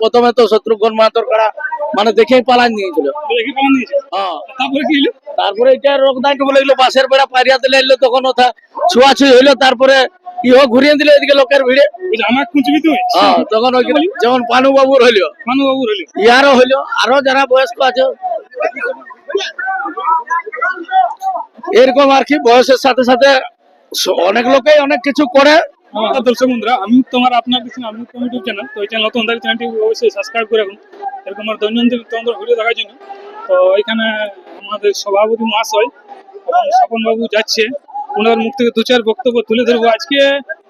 প্রথমে তো শত্রুঘ্ন মাহাতর কারা মানে দেখেই পালান নিয়েছিল। হ্যাঁ। তারপরে কি হলো তারপরে এটা রোগ নাই বলে বাসের বেড়া পারিয়া দিলে এলো তখন ওটা ছুঁয়াছুঁই হইল তারপরে ইহো ঘুরিয়ে দিলে এদিকে লোকের ভিড়ে। আমার কুঞ্চিবি তো হ্যাঁ তখন যেমন পানু বাবুর হইল। মানু বাবুর হলো ইয়ারও হইল আরও যারা বয়স্ক আছে। এরকম আর কি বয়সের সাথে সাথে অনেক লোকেই অনেক কিছু করে। দর্শক বন্ধুরা আমি তোমার আপনার দেখছেন আমি ইউটিউব চ্যানেল তো এই চ্যানেল নতুন তাই চ্যানেলটি অবশ্যই সাবস্ক্রাইব করে রাখুন। এরকম আমার দৈনন্দিন তোমাদের ভিডিও দেখার জন্য। তো এখানে আমাদের সভাপতি মহাশয় এবং স্বপন বাবু যাচ্ছে। ওনার মুখ থেকে দু চার বক্তব্য তুলে ধরবো। আজকে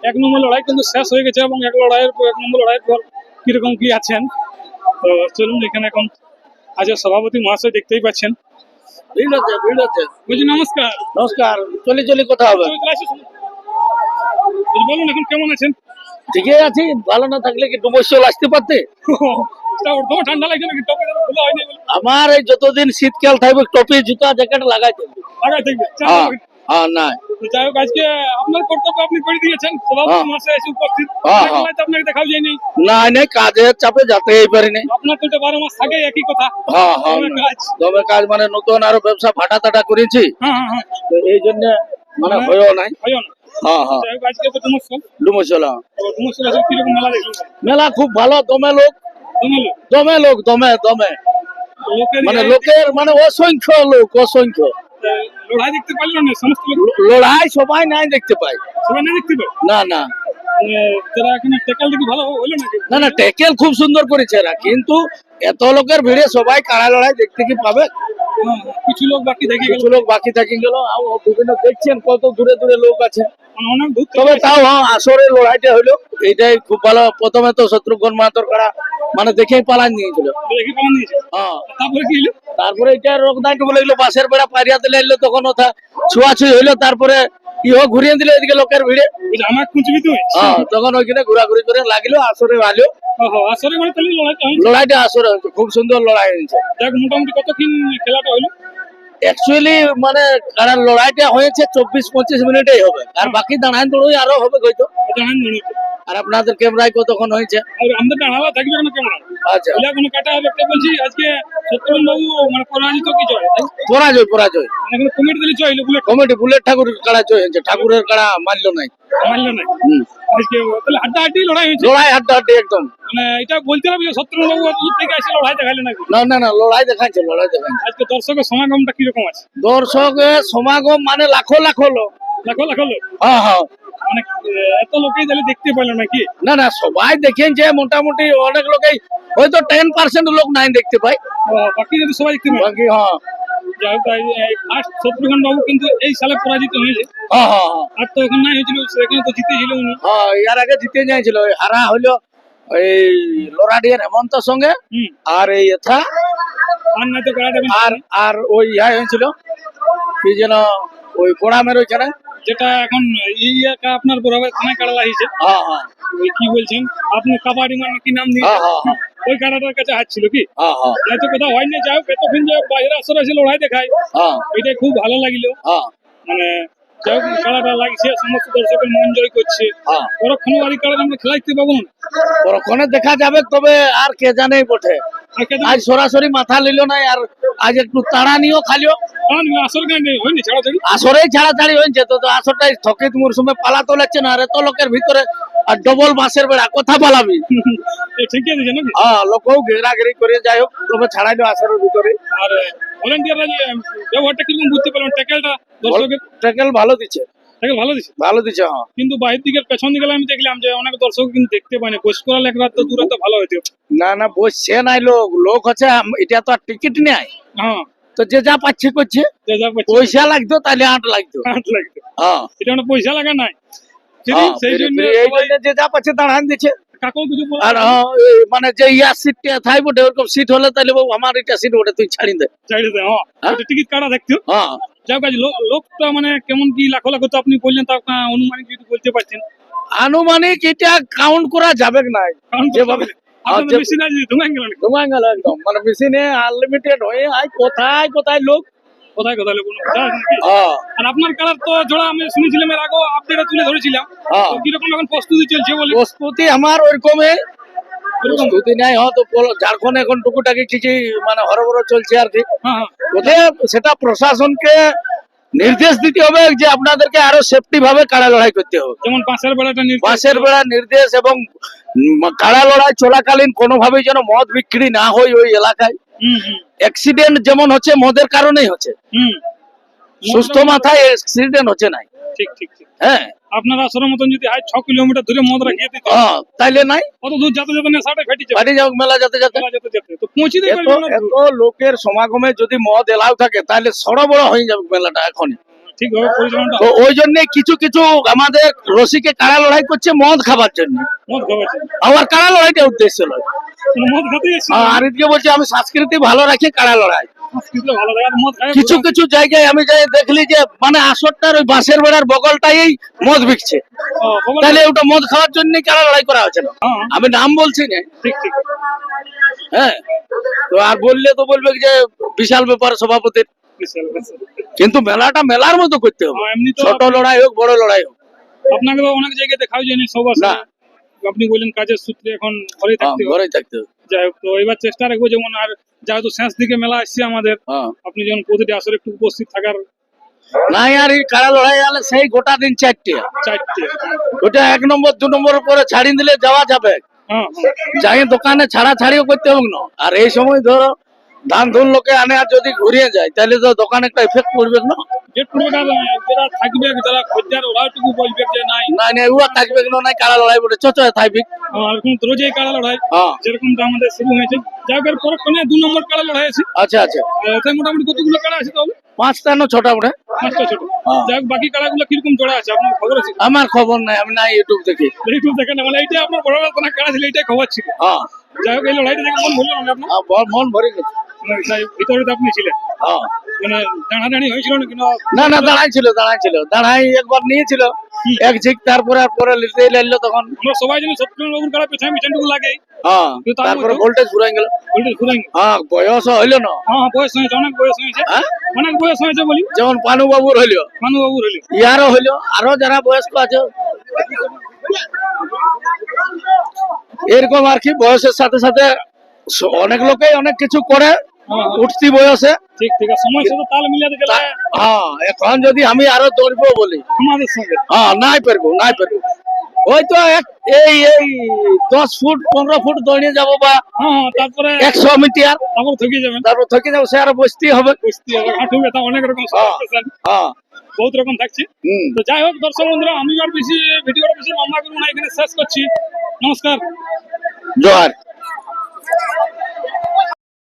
এক নম্বর লড়াই কিন্তু শেষ হয়ে গেছে এবং এক লড়াইয়ের পর এক নম্বর লড়াইয়ের পর কীরকম কি আছেন? তো চলুন এখানে এখন আজ সভাপতি মহাশয় দেখতেই পাচ্ছেন। ভিড় হচ্ছে ভিড় হচ্ছে বলছি নমস্কার। নমস্কার চলি চলি কথা হবে। বলুন এখন কেমন আছেন? ঠিকই আছি ভালো না থাকলে কি ডুমস্যল আসতে পারতে? তা ওর তো ঠান্ডা লাগছে নাকি? টপে খোলা হয়নি আমার এই যতদিন শীতকাল থাকবে টপি জুতা জ্যাকেট লাগাই থাকবে লাগাই থাকবে। হ্যাঁ হ্যাঁ না যাই হোক আজকে আপনার কর্তব্য আপনি করে দিয়েছেন। সভাপতি হ্যাঁ। মাসে এসে উপস্থিত। অনেক। সময় তো আপনাকে দেখাও যায়নি না নাই কাজের চাপে যেতেই পারিনি আপনার তো বারো মাস থাকে একই কথা। হ্যাঁ হ্যাঁ। কাজ। তবে কাজ মানে নতুন আরও ব্যবসা ফাটা টাটা করেছি এই জন্য মানে হয়েও নাই। না। হ্যাঁ হ্যাঁ। আজকে তো ডুমসল ডুমস্যল ডুমসল আসলে কীরকম মেলা দেখলেন মেলা খুব ভালো দমে লোক। দমে লোক? দমে দমে মানে ইয়ে- লোকের মানে অসংখ্য লোক অসংখ্য। লড়াই দেখতে পাই না? সমস্ত লড়াই সবাই নাই দেখতে পাই সবাই না দেখতে পাই না না। মানে না না টেকেল খুব সুন্দর করেছে এরা কিন্তু এত লোকের ভিড়ে সবাই কাড়া লড়াই দেখতে কি পাবে? হ্যাঁ, কিছু লোক বাকি কিছু লোক বাকি থাকি গেল বিভিন্ন দেখছেন কত দূরে দূরে লোক আছে। মানে তবে তাও হ্যাঁ আসরের লড়াইটা হলো এইটাই খুব ভালো। প্রথমে তো শত্রুঘ্ন মাহাতর মানে দেখেই পালান নিয়েছিল। হ্যাঁ। তারপরে কি হলো? তারপরে এটা রোগ বলে বাসের বেড়া পারিয়া দিলে এলো তখন ওটা ছুঁয়াছুঁই হইল তারপরে ইহো ঘুরিয়ে দিলে এদিকে লোকের ভিড়ে। আমার খুঁজবি তুই? হ্যাঁ তখন ওইখানে ঘোরাঘুরি করে লাগল আসরে ভালো আসলে মানে তাহলে লড়াইটা আসরে খুব সুন্দর লড়াই হয়েছে। দেখ মোটামুটি কতক্ষণ খেলাটা হলো অ্যাকচুয়ালি মানে কারণ লড়াইটা হয়েছে চব্বিশ পঁচিশ মিনিটেই হবে। আর বাকি দাঁড়ান দৌড়ই আরও হবে হয়তো। আর আপনাদের ক্যামেরায় কতক্ষণ হয়েছে? আর আমাদের থাকবে কেন আচ্ছা। এলা কোনো কাটা হবে একটা বলছি আজকে বাবু মানে পরাজিত কি জয়? তাই? পরাজয় পরাজয়। মানে কোনো কমিটি দিলে জয় বুলেট। কমিটি বুলেট ঠাকুর কাড়া জয় হয়েছে? ঠাকুরের কাড়া মানলো নাই? মানলো না হুম। আজকে তাহলে হাড্ডা লড়াই হয়েছে? লড়াই হাড্ডা একদম। মানে এটা বলতে হবে যে সত্যরন দূর থেকে এসে লড়াই দেখাইলে নাকি? না না না লড়াই দেখাচ্ছে লড়াই দেখাচ্ছে আজকে দর্শকের সমাগমটা কীরকম আছে? দর্শকের সমাগম মানে লাখো লাখো লোক। লাখো লাখো লোক? হ্যাঁ হ্যাঁ। মানে এত লোকেই তাহলে দেখতে নাকি? না না সবাই দেখেন যে মোটামুটি অনেক লোকেই হয়তো টেন পার্সেন্ট লোক নাই দেখতে পাই। বাকি যদি সবাই দেখতে বাকি হ্যাঁ। যাই হোক ফার্স্ট শত্রুঘ্ন বাবু কিন্তু এই সালে পরাজিত হয়েছে। হ্যাঁ হ্যাঁ হ্যাঁ। আর তো এখন নাই হয়েছিল সেখানে তো জিতেছিল উনি। হ্যাঁ ইয়ার আগে জিতে যাইছিল ওই হারা হইল এই লোরাডিয়ার হেমন্তর সঙ্গে আর এই এথা আর আর ওই ইয়া হয়েছিল কি যেন ওই গোড়ামের ওইখানে। যেটা এখন আপনার বরাবর থানায় কাড়া লাগিয়েছে। কি বলছেন? আপনি কাবাডি মানে কি নাম দিয়ে ওই কানাডার কাছে হাত ছিল কি? হ্যাঁ হ্যাঁ। হয়তো কোথাও হয়নি যাই হোক এতক্ষণ যে বাইরে আসর আছে লড়াই দেখায়। হ্যাঁ। এটা খুব ভালো লাগিলো। মানে যাই হোক কাড়াটা লাগছে সমস্ত দর্শকের মন জয় করছে। হ্যাঁ। পরক্ষণে বাড়ি কাড়া আমরা খেলাইতে পাবো না? ওখানে দেখা যাবে তবে আর কে জানেই বটে। আজ সরাসরি মাথা লিল নাই আর আজ একটু তাড়া নিও খালিও আসর ছাড়াছাড়ি? হয়েছে তো তো আসরটাই থকিত মরশুমে পালা তোলাচ্ছে না আর এত লোকের ভিতরে আর ডবল বাসের বেড়া কথা পালাবি এ ঠিকই আছে হ্যাঁ লোকও ঘেরাঘেরি করে যাই হোক তবে ছাড়াইলো আসরের ভিতরে। আর ভলেন্টিয়াররা যে ব্যবহারটা কীরকম বুঝতে পারলাম ট্যাকেলটা দর্শকের ট্যাকেল ভালো দিচ্ছে। ট্যাকেল ভালো দিছে ভালো দিচ্ছে হ্যাঁ। কিন্তু বাহির দিকের পেছন দিকে আমি দেখলাম যে অনেক দর্শক কিন্তু দেখতে পায়নি পোস্ট করা এক রাত তো দু রাত ভালো হইতো না না বসছে নাই লোক লোক হচ্ছে এটা তো আর টিকিট নেই হ্যাঁ। তো যে যা পাচ্ছে করছে। যে যা পাচ্ছি, পয়সা লাগতো তাহলে আট লাগতো। হাত লাগতো। হ্যাঁ। এটা পয়সা লাগা নাই। হ্যাঁ, সেই জন্য যে যা পাচ্ছে দাঁড়ান দিচ্ছে। কাকেও কিছু আর মানে যে ইয়া সিটটা ওরকম সিট হলে তাহলে আমার এটা সিট ওটা তুই ছাড়ি দে। চাইলে দেয়, হ্যাঁ। হ্যাঁ? টিকিট কাটা দেখতো। হ্যাঁ। কাজ লোকটা মানে কেমন কি লাখো লাখো তো আপনি বললেন তা অনুমানিক যদি বলতে পারছেন আনুমানিক এটা কাউন্ট করা যাবে না যেভাবে মেশিন আছে ধুমাই গেল নাকি? গেল একদম। মানে মেশিনে আনলিমিটেড হয়ে আয় কোথায় কোথায় লোক? কোথায় আছে নাকি? হ্যাঁ। আর আপনার কালার তো জোড়া আমি শুনেছিলাম এর আপডেটে তুলে ধরেছিলাম। হ্যাঁ। কীরকম এখন প্রস্তুতি চলছে বলে? প্রস্তুতি আমার প্রস্তুতি নাই হয়তো পল- এখন টুকুটাকি কিছু মানে হরবর চলছে আর কি। হ্যাঁ হ্যাঁ। সেটা প্রশাসনকে নির্দেশ দিতে হবে যে আপনাদেরকে আরও সেফটি ভাবে কাড়া লড়াই করতে হবে। যেমন পাশের নির্দেশ বাসের বেড়া নির্দেশ এবং কাড়া লড়াই চলাকালীন কোনোভাবেই যেন মদ বিক্রি না হয় ওই এলাকায়। অ্যাক্সিডেন্ট যেমন হচ্ছে মদের কারণেই হচ্ছে। সুস্থ মাথায় অ্যাক্সিডেন্ট হচ্ছে নাই। ঠিক ঠিক ঠিক। হ্যাঁ। আপনার মতন যদি হয় ছ কিলোমিটার দূরে মদরা দিতে হ্যাঁ, তাইলে নাই। কত দূর যাতে না সাড়ে ফেটে যাবে। বাড়ি যাও মেলা যেতে যেতে। যেতে যেতে। তো পৌঁছে দেবে এত লোকের সমাগমে যদি মদ এলাও থাকে তাহলে সড় বড় হয়ে যাবে মেলাটা এখনই। ঠিকভাবে পরিচালনাটা তো ওই জন্য কিছু কিছু আমাদের রসিকে কাড়া লড়াই করছে মদ খাবার জন্য। মদ আমার কাড়া লড়াইটা উদ্দেশ্য নয় মদ খাতে আর আরিফকে বলছে আমি সংস্কৃতি ভালো রাখি কাড়া লড়াই? কিছু কিছু জায়গায় আমি যাই দেখলি যে মানে আসরটার ওই বাঁশের বেড়ার বগলটাই মদ বিকছে। তাহলে ওটা মদ খাওয়ার জন্য কারা লড়াই করা হচ্ছে না? হ্যাঁ। আমি নাম বলছি না। ঠিক ঠিক। হ্যাঁ। তো আর বললে তো বলবে যে বিশাল ব্যাপার সভাপতির। বিশাল। কিন্তু মেলাটা মেলার মতো করতে হবে। হ্যাঁ, ছোট লড়াই হোক বড় লড়াই হোক। আপনাকে তো অনেক জায়গায় দেখাও যায়নি সব আপনি বললেন কাজের সূত্রে এখন ঘরেই হ্যাঁ, থাকতে হবে। ঘরেই থাকতে হবে। যাই হোক তো এবার চেষ্টা রাখব যেমন আর যেহেতু শেষ দিকে মেলা আসছে আমাদের হ্যাঁ। আপনি যেমন প্রতিটি আসরে একটু উপস্থিত থাকার নাই আর এই কারা লড়াই হলে সেই গোটা দিন চারটে। চারটে। ওটা এক নম্বর দু নম্বর করে ছাড়ি দিলে যাওয়া যাবে। হ্যাঁ হ্যাঁ। যাই দোকানে ছাড়া ছাড়িও করতে হবে না। আর এই সময় ধরো ধান ধুন লোকে আনে আর যদি ঘুরিয়ে যায় তাহলে তো দোকানে একটা এফেক্ট পড়বে না? যারা থাকবে যারা খদ্দের ওরাটুকু বলবে যে নাই। থাকবে না নাই কারা লড়াই বলে থাকবে। রোজই হ্যাঁ। যেরকমটা আমাদের শুরু হয়েছে। যাই হোক এর দু নম্বর কাড়া লড়াই আছে? আচ্ছা আচ্ছা। মোটামুটি কতগুলো কাড়া আছে তাহলে? পাঁচটা না ছটা ওটা পাঁচটা ছোট। হ্যাঁ। যাই হোক বাকি কীরকম জোড়া আছে? আপনার খবর আছে? আমার খবর নাই আমি নাই ইউটিউব দেখি। এইটুকু দেখেন মানে এইটাই আপনার বড় কোনো কাড়া ছিল এইটাই খবর ছিল। হ্যাঁ। যাই হোক এই লড়াইটা দেখে মন না আপনার। মন ভরে গেছে। মানে ভিতরে তো আপনি ছিলেন। হ্যাঁ। মানে হয়েছিল না কিন্তু না না দাঁড়াই ছিল দাঁড়াই ছিল। দাঁড়াই একবার নিয়েছিল। এক ঝিক তারপরে আর পরে লিতে লাগল তখন। আমরা সবাই জানি সত্যেন্দ্র বাবুর কাড়া পেছনে মিচানটুকু লাগে। হ্যাঁ তারপরে ভোল্টেজ ঘুরাই গেল। বলতে ঘুরাই হ্যাঁ বয়স হইল না। হ্যাঁ হ্যাঁ, বয়স হয়েছে অনেক বয়স হয়েছে। হ্যাঁ? অনেক বয়স হয়েছে বলি। যেমন পানু বাবুর হইল। মানু বাবুর হইল। ইয়ারও হইল আরও যারা বয়স্ক আছে। এরকম আর কি বয়সের সাথে সাথে অনেক লোকেই অনেক কিছু করে। হ্যাঁ, হ্যাঁ, উঠতি বয়সে ঠিক ঠিক আছে সময় সাথে তাল মিলাতে গেলে তা- হ্যাঁ এখন যদি আমি আরও দৌড়বো বলি আমাদের সঙ্গে হ্যাঁ নাই পারব নাই পারব ওই তো এক- এই এই দশ ফুট পনেরো ফুট দৌড়িয়ে যাব বা হ্যাঁ হ্যাঁ তারপরে একশো মিটার তারপর থকে যাবেন তারপর থেকে যাব সে আরও বসতেই হবে কুস্তি হবে হাঁটু ব্যথা অনেক রকম হ্যাঁ। সমস্যা আছে, হ্যাঁ বহুত রকম থাকছে হুম তো যাই হোক দর্শক বন্ধুরা আমি আর বেশি ভিডিওটা বেশি লম্বা করব না এখানে শেষ করছি নমস্কার জোহার